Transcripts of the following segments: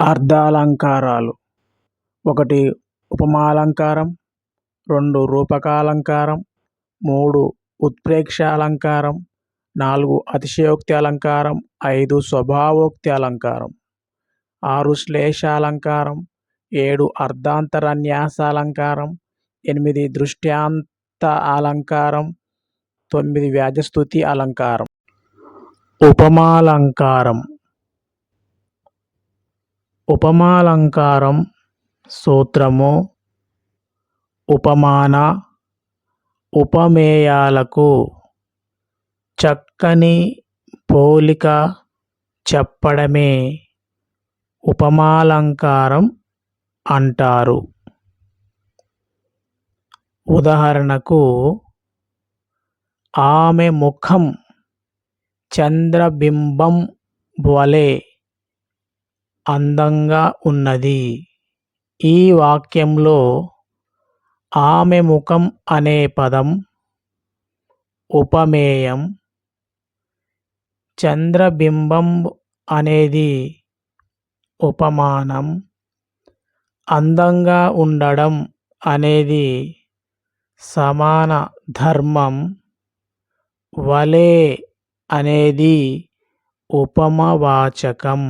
అర్ధాలంకారాలు. ఒకటి ఉపమాలంకారం రెండు రూపకాలంకారం మూడు ఉత్ప్రేక్ష అలంకారం నాలుగు అతిశయోక్తి అలంకారం ఐదు స్వభావోక్తి అలంకారం ఆరు శ్లేషాలంకారం ఏడు అర్ధాంతరన్యాస అలంకారం ఎనిమిది దృష్టాంత అలంకారం తొమ్మిది వ్యాజస్తుతి అలంకారం. ఉపమాలంకారం. ఉపమాలంకారం సూత్రము ఉపమాన ఉపమేయాలకు చక్కని పోలిక చెప్పడమే ఉపమాలంకారం అంటారు. ఉదాహరణకు ఆమె ముఖం చంద్రబింబం వలె అందంగా ఉన్నది. ఈ వాక్యంలో ఆమె ముఖం అనే పదం ఉపమేయం చంద్రబింబం అనేది ఉపమానం అందంగా ఉండడం అనేది సమాన ధర్మం వలే అనేది ఉపమవాచకం.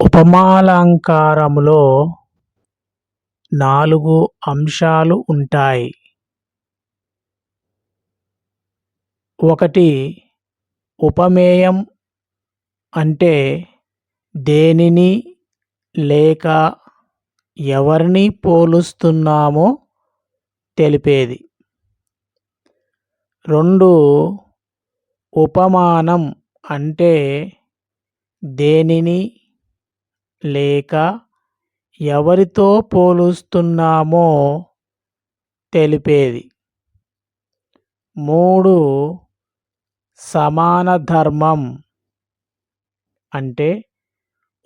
ఉపమాలంకారములో నాలుగు అంశాలు ఉంటాయి. ఒకటి ఉపమేయం అంటే దేనిని లేక ఎవరిని పోలుస్తున్నామో తెలిపేది. రెండు ఉపమానం అంటే దేనిని లేక ఎవరితో పోలుస్తున్నామో తెలిపేది. మూడు సమాన ధర్మం అంటే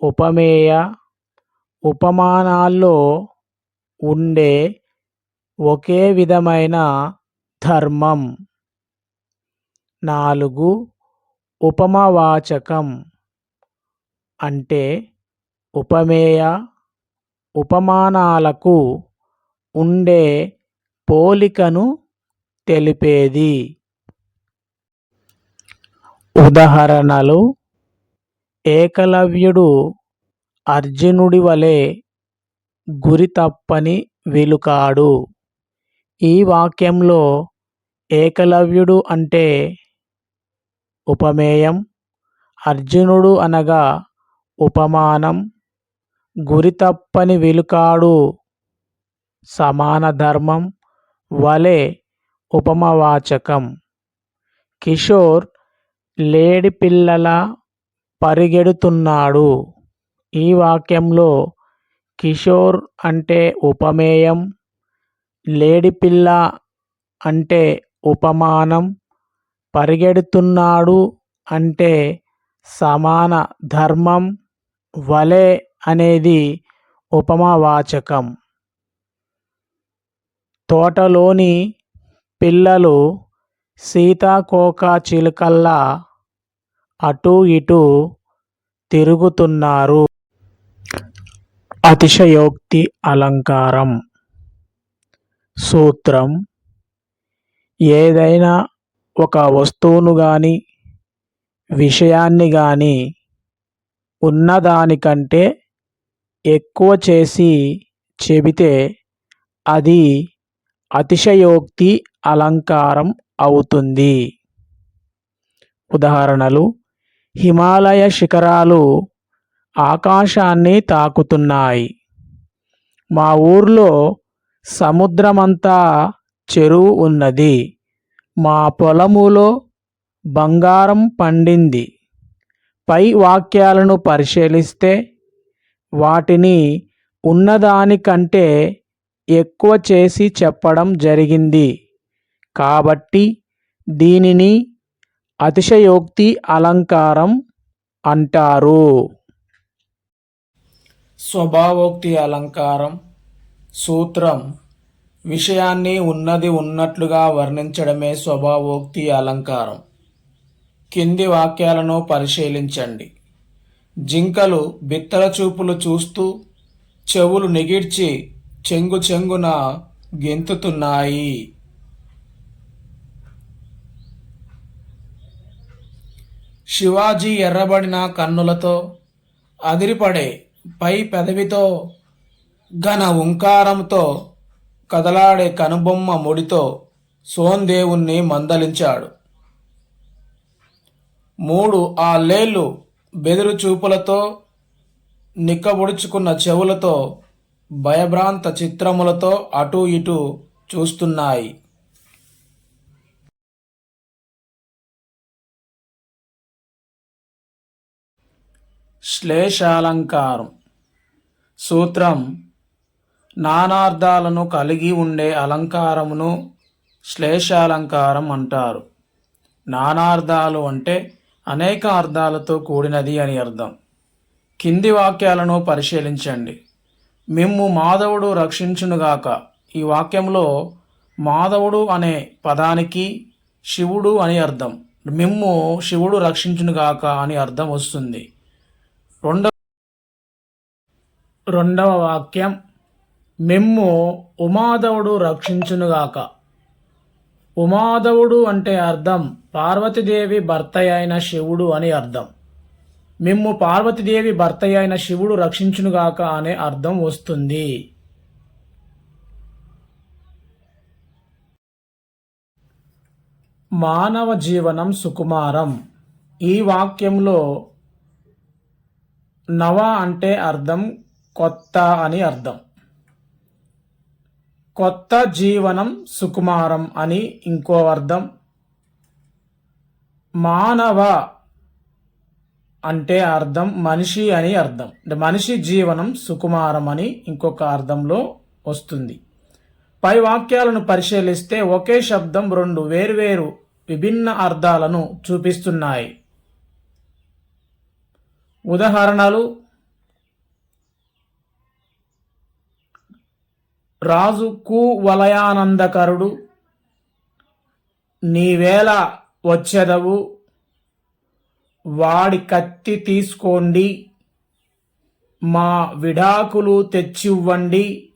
ఉపమేయ ఉపమానాల్లో ఉండే ఒకే విధమైన ధర్మం. నాలుగు ఉపమవాచకం అంటే ఉపమేయ ఉపమానాలకు ఉండే పోలికను తెలిపేది. ఉదాహరణలు ఏకలవ్యుడు అర్జునుడి వలె గురి తప్పని వెలుకాడు. ఈ వాక్యంలో ఏకలవ్యుడు అంటే ఉపమేయం అర్జునుడు అనగా ఉపమానం గురి తప్పని వెలుకాడు సమాన ధర్మం వలె ఉపమవాచకం. కిషోర్ లేడిపిల్లలా పరిగెడుతున్నాడు. ఈ వాక్యంలో కిషోర్ అంటే ఉపమేయం లేడిపిల్ల అంటే ఉపమానం పరిగెడుతున్నాడు అంటే సమాన ధర్మం వలె అనేది ఉపమావాచకం. తోటలోని పిల్లలు సీతాకోకచిలుకల్లా అటూ ఇటూ తిరుగుతున్నారు. అతిశయోక్తి అలంకారం. సూత్రం. ఏదైనా ఒక వస్తువును కానీ విషయాన్ని కానీ ఉన్నదానికంటే ఎక్కువ చేసి చెబితే అది అతిశయోక్తి అలంకారం అవుతుంది. ఉదాహరణలు హిమాలయ శిఖరాలు ఆకాశాన్ని తాకుతున్నాయి. మా ఊర్లో సముద్రమంతా చెరువు ఉన్నది. మా పొలములో బంగారం పండింది. పై వాక్యాలను పరిశీలిస్తే వాటిని ఉన్నదానికంటే ఎక్కువ చేసి చెప్పడం జరిగింది. కాబట్టి దీనిని అతిశయోక్తి అలంకారం అంటారు. స్వభావోక్తి అలంకారం సూత్రం. విషయాన్ని ఉన్నది ఉన్నట్లుగా వర్ణించడమే స్వభావోక్తి అలంకారం. కింది వాక్యాలను పరిశీలించండి. జింకలు బిత్తర చూపులు చూస్తూ చెవులు నిగిడ్చి చెంగు చెంగున గెంతుతున్నాయి. శివాజీ ఎర్రబడిన కన్నులతో అదిరిపడే పై పెదవితో ఘన ఉంకారంతో కదలాడే కనుబొమ్మ ముడితో సోందేవుణ్ణి మందలించాడు. మూడు ఆ లేళ్ళు బెదురు చూపులతో నిక్కబొడుచుకున్న చెవులతో భయభ్రాంత చిత్రములతో అటూ ఇటూ చూస్తున్నాయి. శ్లేషాలంకారం. సూత్రం నానార్థాలను కలిగి ఉండే అలంకారమును శ్లేషాలంకారం అంటారు. నానార్థాలు అంటే అనేక అర్థాలతో కూడినది అని అర్థం. కింది వాక్యాలను పరిశీలించండి. మిమ్ము మాధవుడు రక్షించునుగాక. ఈ వాక్యంలో మాధవుడు అనే పదానికి శివుడు అని అర్థం. మిమ్ము శివుడు రక్షించునుగాక అని అర్థం వస్తుంది. రెండవ రెండవ వాక్యం. మిమ్ము ఉమాధవుడు రక్షించునుగాక. ఉమాధవుడు అంటే అర్థం పార్వతీదేవి భర్త అయిన శివుడు అని అర్థం. మిమ్ము పార్వతీదేవి భర్త అయిన శివుడు రక్షించునుగాక అనే అర్థం వస్తుంది. మానవ జీవనం సుకుమారం. ఈ వాక్యంలో నవ అంటే అర్థం కొత్త అని అర్థం. కొత్త జీవనం సుకుమారం అని ఇంకో అర్థం. మానవ అంటే అర్థం మనిషి అని అర్థం. అంటే మనిషి జీవనం సుకుమారం అని ఇంకొక అర్థంలో వస్తుంది. పై వాక్యాలను పరిశీలిస్తే ఒకే శబ్దం రెండు వేర్వేరు విభిన్న అర్థాలను చూపిస్తున్నాయి. ఉదాహరణలు రాజు కు వలయానందకరుడు నీవేళ వచ్చెదవు వాడి కత్తి తీసుకోండి మా విడాకులు తెచ్చివ్వండి.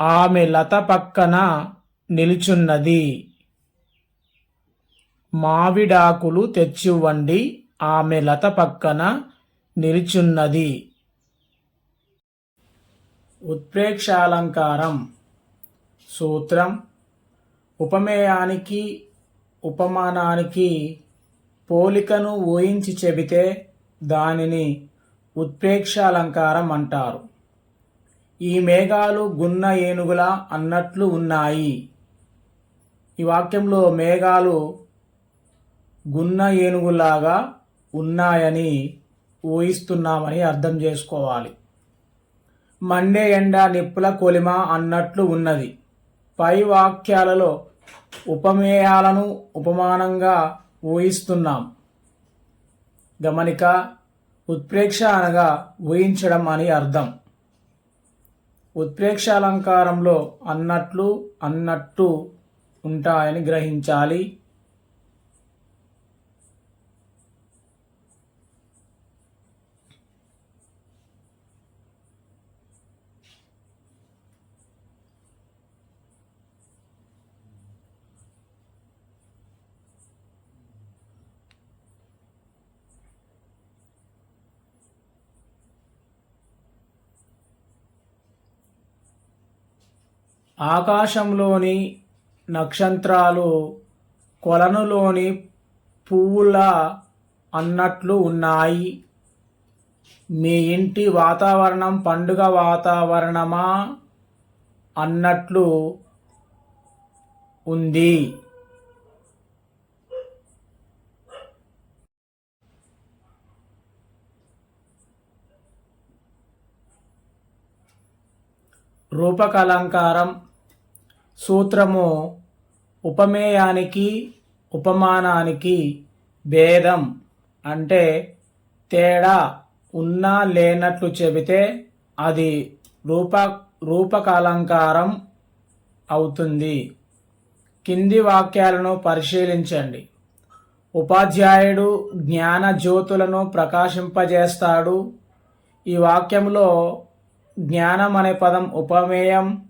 ఆమె లత పక్కన నిలుచున్నది. మావిడాకులు తెచ్చివ్వండి ఆమె లత పక్కన నిలుచున్నది. ఉత్ప్రేక్షాలంకారం సూత్రం. ఉపమేయానికి ఉపమానానికి పోలికను ఊహించి చెబితే దానిని ఉత్ప్రేక్షాలంకారం అంటారు. ఈ మేఘాలు గున్న ఏనుగుల అన్నట్లు ఉన్నాయి. ఈ వాక్యంలో మేఘాలు గున్న ఏనుగులాగా ఉన్నాయని ఊహిస్తున్నామని అర్థం చేసుకోవాలి. మండే ఎండ నిప్పుల కొలిమ అన్నట్లు ఉన్నది. పై వాక్యాలలో ఉపమేయాలను ఉపమానంగా ఊహిస్తున్నాం. గమనిక ఉత్ప్రేక్ష అనగా ఊహించడం అని అర్థం. ఉత్ప్రేక్ష అలంకారంలో అన్నట్లు అన్నట్టు ఉంటాయని గ్రహించాలి. ఆకాశంలోని నక్షత్రాలు కొలనులోని పువ్వుల అన్నట్లు ఉన్నాయి. మీ ఇంటి వాతావరణం పండుగ వాతావరణమా? అన్నట్లు ఉంది. రూపకలంకారం సూత్రము ఉపమేయానికి ఉపమానానికి భేదం అంటే తేడా ఉన్నా లేనట్లు చెబితే అది రూప రూపకాలంకారం అవుతుంది. కింది వాక్యాలను పరిశీలించండి. ఉపాధ్యాయుడు జ్ఞాన జ్యోతులను ప్రకాశింపజేస్తాడు. ఈ వాక్యంలో జ్ఞానం అనే పదం ఉపమేయం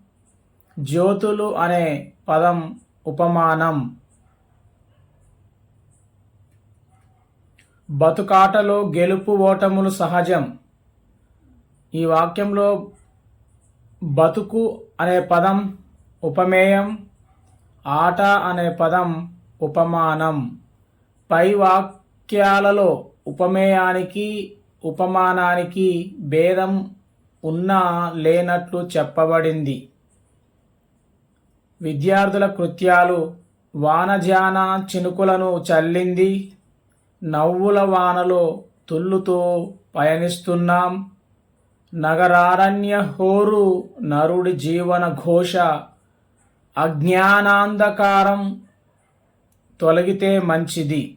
జ్యోతులు అనే పదం ఉపమానం. బతుకాటలో గెలుపు ఓటములు సహజం. ఈ వాక్యంలో బతుకు అనే పదం ఉపమేయం ఆట అనే పదం ఉపమానం. పై వాక్యాలలో ఉపమేయానికి ఉపమానానికి భేదం ఉన్నా లేనట్లు చెప్పబడింది. విద్యార్థుల కృత్యాలు వానజాన చినుకులను చల్లింది. నవ్వుల వానలో తుల్లుతో పయనిస్తున్నాం. నగరారణ్య హోరు నరుడి జీవన ఘోష. అజ్ఞానాంధకారం తొలగితే మంచిది.